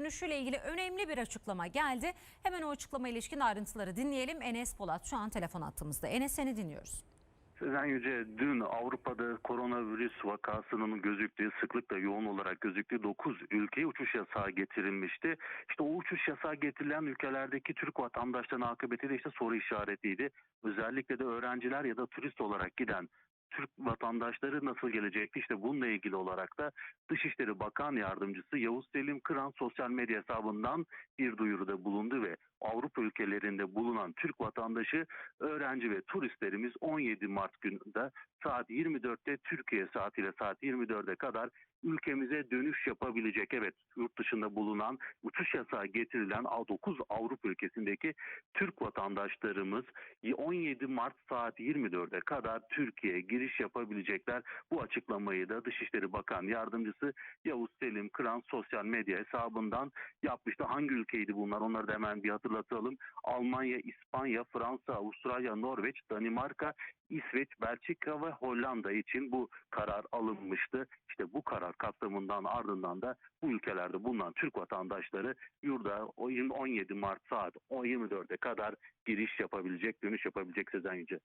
dönüşüyle ilgili önemli bir açıklama geldi. Hemen o açıklama ilişkin ayrıntıları dinleyelim. Enes Polat şu an telefon attığımızda. Enes seni dinliyoruz. Sezen Yüce dün Avrupa'da koronavirüs vakasının gözüktüğü sıklıkla yoğun olarak gözüktüğü 9 ülkeye uçuş yasağı getirilmişti. İşte o uçuş yasağı getirilen ülkelerdeki Türk vatandaşlarının akıbeti de işte soru işaretiydi. Özellikle de öğrenciler ya da turist olarak giden Türk vatandaşları nasıl gelecekti? İşte bununla ilgili olarak da Dışişleri Bakan Yardımcısı Yavuz Selim Kıran sosyal medya hesabından bir duyuruda bulundu ve Avrupa ülkelerinde bulunan Türk vatandaşı, öğrenci ve turistlerimiz 17 Mart gününde saat 24'te Türkiye saatiyle saat 24'e kadar ülkemize dönüş yapabilecek. Evet yurt dışında bulunan uçuş yasağı getirilen 9 Avrupa ülkesindeki Türk vatandaşlarımız 17 Mart saat 24'e kadar Türkiye'ye giriş yapabilecekler. Bu açıklamayı da Dışişleri Bakan Yardımcısı Yavuz Kıran sosyal medya hesabından yapmıştı. Hangi ülkeydi bunlar? Onları da hemen bir hatırlatalım. Almanya, İspanya, Fransa, Avustralya, Norveç, Danimarka, İsveç, Belçika ve Hollanda için bu karar alınmıştı. İşte bu karar kapsamından ardından da bu ülkelerde bulunan Türk vatandaşları yurda o 17 Mart saat 24'e kadar giriş yapabilecek, dönüş yapabilecek Sezen Yüce.